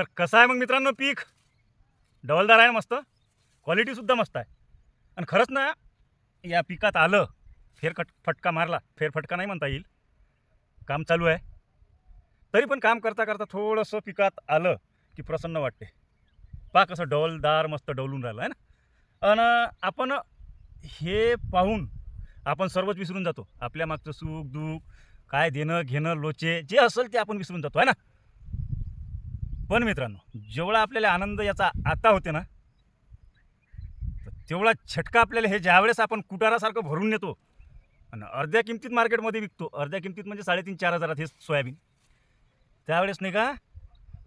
तर कसं आहे मग मित्रांनो पीक? डबलदार आहे मस्त. क्वालिटीसुद्धा मस्त आहे. आणि खरंच ना या पिकात आलं फेरकट फटका मारला फेरफटका नाही म्हणता येईल. काम चालू आहे. तरी पण काम करता करता थोडंसं पिकात आलं की प्रसन्न वाटते. पा कसं डौलदार मस्त डौलून राहिलं आहे ना? आणि आपण हे पाहून आपण सर्वच विसरून जातो. आपल्या मागचं सुख दुःख काय देणं घेणं लोचे जे असेल ते आपण विसरून जातो आहे ना? पण मित्रांनो जेवढा आपल्याला आनंद याचा आता होते ना तर तेवढा छटका आपल्याला हे ज्यावेळेस आपण कुटारासारखं भरून नेतो आणि अर्ध्या किमतीत मार्केटमध्ये विकतो अर्ध्या किमतीत म्हणजे साडेतीन चार हजारात हे सोयाबीन. त्यावेळेस नाही का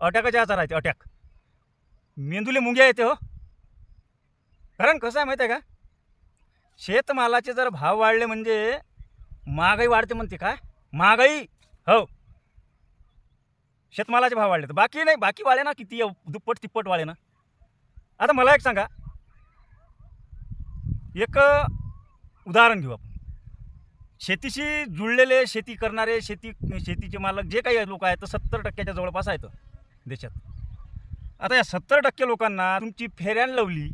अटॅकाच्या आजार आहे अटॅक. मेंदूले मुंग्या येते हो. कारण कसं आहे माहिती आहे का? शेतमालाचे जर भाव वाढले म्हणजे महागाई वाढते म्हणते का? महागाई हो. शेतमालाचे भाव वाढले तर बाकी नाही बाकी वाढे ना किती दुप्पट तिप्पट वाढे ना आता मला एक सांगा. एक उदाहरण घेऊ आपण. शेतीशी जुळलेले शेती करणारे शेती शेतीचे मालक जे काही लोक आहेत तर सत्तर टक्क्याच्या जवळपास आहेत देशात. आता या सत्तर टक्के लोकांना तुमची फेऱ्यान लावली.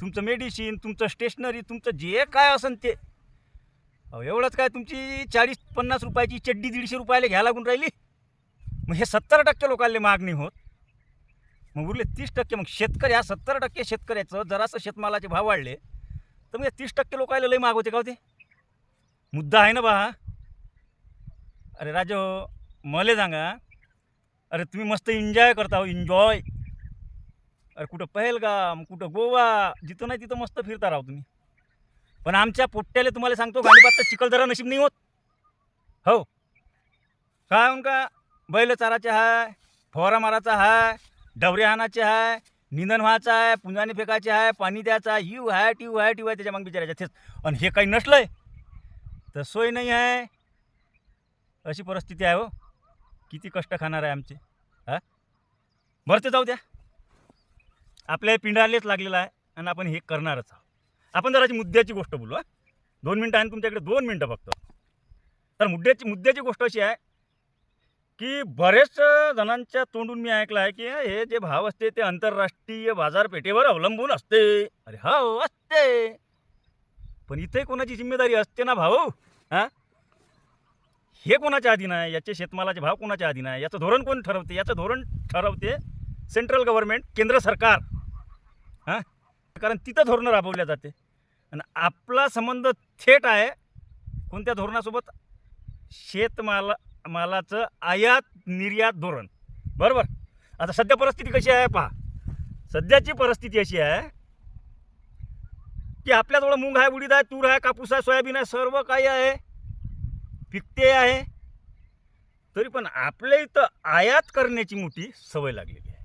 तुमचं मेडिसिन तुमचं स्टेशनरी तुमचं जे काय असेल ते. अहो एवढंच काय तुमची चाळीस पन्नास रुपयाची चड्डी दीडशे रुपयाला घ्या लागून राहिली? मग हे सत्तर टक्के लोकांना मागणी होत. मग उरले तीस टक्के मग शेतकरी हा सत्तर टक्के शेतकऱ्याचं जरासं शेतमालाचे भाव वाढले तर मग तीस टक्के लोकायला लई माग होते का होते मुद्दा आहे ना बा अरे राजो मले सांगा अरे तुम्ही मस्त एन्जॉय करता हो एन्जॉय अरे कुठं पहलगाम कुठं गोवा जिथं नाही तिथं मस्त फिरता राहो तुम्ही. पण आमच्या पोट्ट्याला तुम्हाला सांगतो गाडीपातचा चिखलदरा नशीब नाही होत. हो. काय म्हणून का? बैल चाराचे आहे फवारा माराचा आहे डवरे हाणाचे आहे निंदन व्हायचं आहे पुंजाने फेकायचे आहे पाणी द्यायचं आहे यू आहे ट्यू आहे ट्यू आहे त्याच्या मग बिचारायच्या तेच आणि हे काही नसलंय तर सोय नाही आहे. अशी परिस्थिती आहे हो. किती कष्ट खाणार आहे आमचे. हां? बरं ते जाऊ द्या. आपल्या पिंडालेच लागलेलं आहे आणि आपण हे करणारच आहोत. आपण जराची मुद्द्याची गोष्ट बोलू हां. दोन मिनटं आहे तुमच्याकडे दोन मिनटं फक्त. तर मुद्द्याची मुद्द्याची गोष्ट अशी आहे की बरेच जणांच्या तोंडून मी ऐकलं आहे की हे जे भाव असते ते आंतरराष्ट्रीय बाजारपेठेवर अवलंबून असते. अरे हो असते. पण इथे कोणाची जिम्मेदारी असते ना भाऊ? हां? हे कोणाच्या अधीन आहे याचे शेतमालाचे भाव कोणाच्या अधीन आहे याचं धोरण कोण ठरवते? याचं धोरण ठरवते सेंट्रल गव्हर्नमेंट केंद्र सरकार. हां? कारण तिथं धोरणं राबवल्या जाते. आणि आपला संबंध थेट आहे कोणत्या धोरणासोबत? शेतमाला मालाचं आयात निर्यात धोरण. बरोबर? आता सध्या परिस्थिती कशी आहे पहा. सध्याची परिस्थिती अशी आहे की आपल्याजवळ मूग आहे उडीद आहे तूर आहे कापूस आहे सोयाबीन आहे सर्व काही आहे. पिकते आहे. तरी पण आपल्या इथं आयात करण्याची मोठी सवय लागलेली आहे.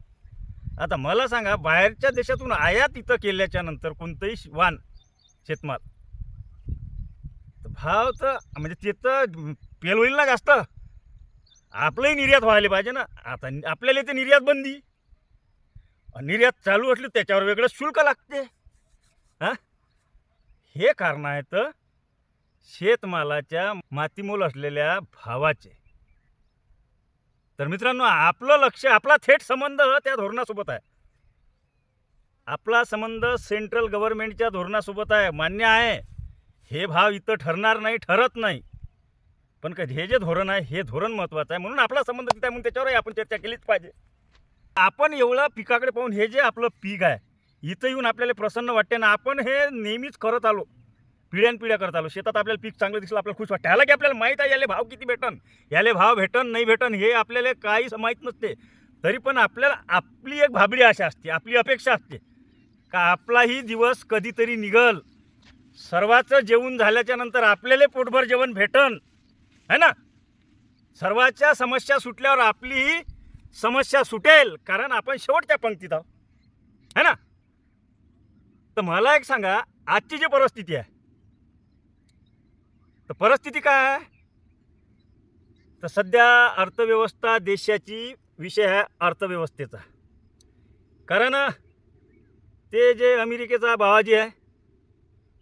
आता मला सांगा बाहेरच्या देशातून आयात इथं केल्याच्यानंतर कोणतंही वाण शेतमाल तर भाव तर म्हणजे ते तर पेल होईल ना जास्त. आपलंही निर्यात व्हायला पाहिजे ना. आता आपल्याला ते निर्यात बंदी. निर्यात चालू असली त्याच्यावर वेगळं शुल्क लागते. हां? हे कारण आहे तर शेतमालाच्या मातीमोल असलेल्या भावाचे. तर मित्रांनो आपलं लक्ष आपला थेट संबंध त्या धोरणासोबत आहे. आपला संबंध सेंट्रल गव्हर्नमेंटच्या धोरणासोबत आहे. मान्य आहे. हे भाव इथं ठरणार नाही ठरत नाही. पण का हे जे धोरण आहे हे धोरण महत्त्वाचं आहे. म्हणून आपला संबंध तिथे आहे म्हणून त्याच्यावरही आपण चर्चा केलीच पाहिजे. आपण एवढं पिकाकडे पाहून हे जे आपलं पीक आहे इथं येऊन आपल्याला प्रसन्न वाटते ना आपण हे नेहमीच करत आलो पिढ्यानपिढ्या करत आलो. शेतात आपल्याला पीक चांगलं दिसलं आपल्याला खुश वाटतं. ह्याला की आपल्याला माहीत आहे याले भाव किती भेटन? याले भाव भेटन नाही भेटन हे आपल्याला काहीच माहीत नसते. तरी पण आपल्याला आपली एक भाबडी आशा असते आपली अपेक्षा असते. का आपलाही दिवस कधीतरी निघल. सर्वाचं जेवण झाल्याच्यानंतर आपल्याला पोटभर जेवण भेटन. है ना? सर्वाच्या समस्या सुटल्यावर आपलीही समस्या सुटेल कारण आपण शेवटच्या पंक्तीत आहोत. है ना? तर मला एक सांगा आजची जी परिस्थिती आहे तर परिस्थिती काय आहे? तर सध्या अर्थव्यवस्था देशाची विषय आहे अर्थव्यवस्थेचा. कारण ते जे अमेरिकेचा बाबाजी आहे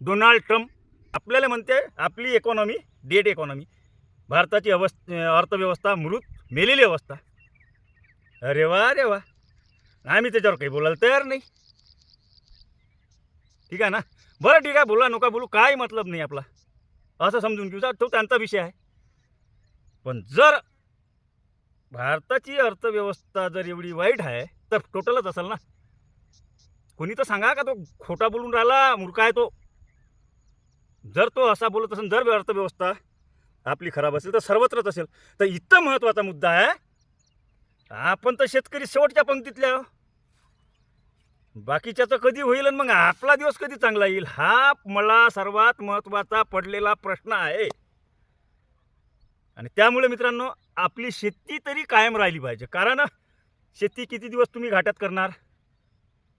डोनाल्ड ट्रम्प आपल्याला म्हणते आपली इकॉनॉमी डेड इकॉनॉमी भारताची अवस् अर्थव्यवस्था मृत मेलेली अवस्था. अरे वा अरे वा. आम्ही त्याच्यावर काही बोलायला तयार नाही. ठीक आहे ना? बरं ठीक आहे बोला नका बोलू. काय मतलब नाही आपला. असं समजून घेऊ. तो त्यांचा विषय आहे. पण जर भारताची अर्थव्यवस्था जर एवढी वाईट आहे तर टोटलच असेल ना? कोणी तर सांगा का तो खोटा बोलून राहिला मूर्खा आहे तो? जर तो असा बोलत असेल जर अर्थव्यवस्था आपली खराब असेल तर सर्वत्रच असेल. तर इतका महत्त्वाचा मुद्दा आहे आपण तर शेतकरी शेवटच्या पंक्तीतल्या बाकीच्या बाकीच्याचं कधी होईल आणि मग आपला दिवस कधी चांगला येईल हा मला सर्वात महत्त्वाचा पडलेला प्रश्न आहे. आणि त्यामुळे मित्रांनो आपली शेती तरी कायम राहिली पाहिजे. कारण शेती किती दिवस तुम्ही घाट्यात करणार?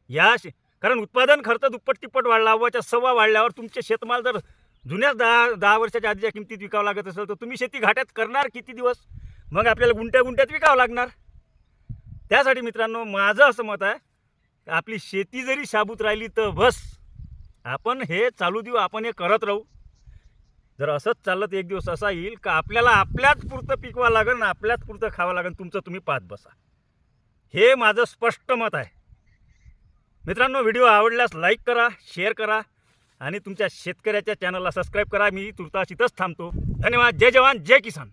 या शे कारण उत्पादन खर्च दुप्पट तिप्पट वाढला अव्वाच्या सव्वा वाढल्यावर तुमचे शेतमाल जर जुन्याच दहा दहा वर्षाच्या आधीच्या किमतीत विकावं लागत असेल तर तुम्ही शेती घाट्यात करणार किती दिवस? मग आपल्याला गुंट्या गुंट्यात विकावं लागणार. त्यासाठी मित्रांनो माझं असं मत आहे आपली शेती जरी शाबूत राहिली तर बस. आपण हे चालू देऊ आपण हे करत राहू. जर असंच चाललं तर एक दिवस असा येईल का आपल्याला आपल्याच पुरतं पिकवा लागेल आणि आपल्याच पुरतं खावं लागेल तुमचं तुम्ही पाहत बसा. हे माझं स्पष्ट मत आहे. मित्रांनो व्हिडिओ आवडल्यास लाईक करा शेअर करा. आणि तुमच्या शेतकऱ्याच्या चॅनलला सबस्क्राईब करा. मी तुर्तास इथंच थांबतो. धन्यवाद. जय जवान. जय किसान.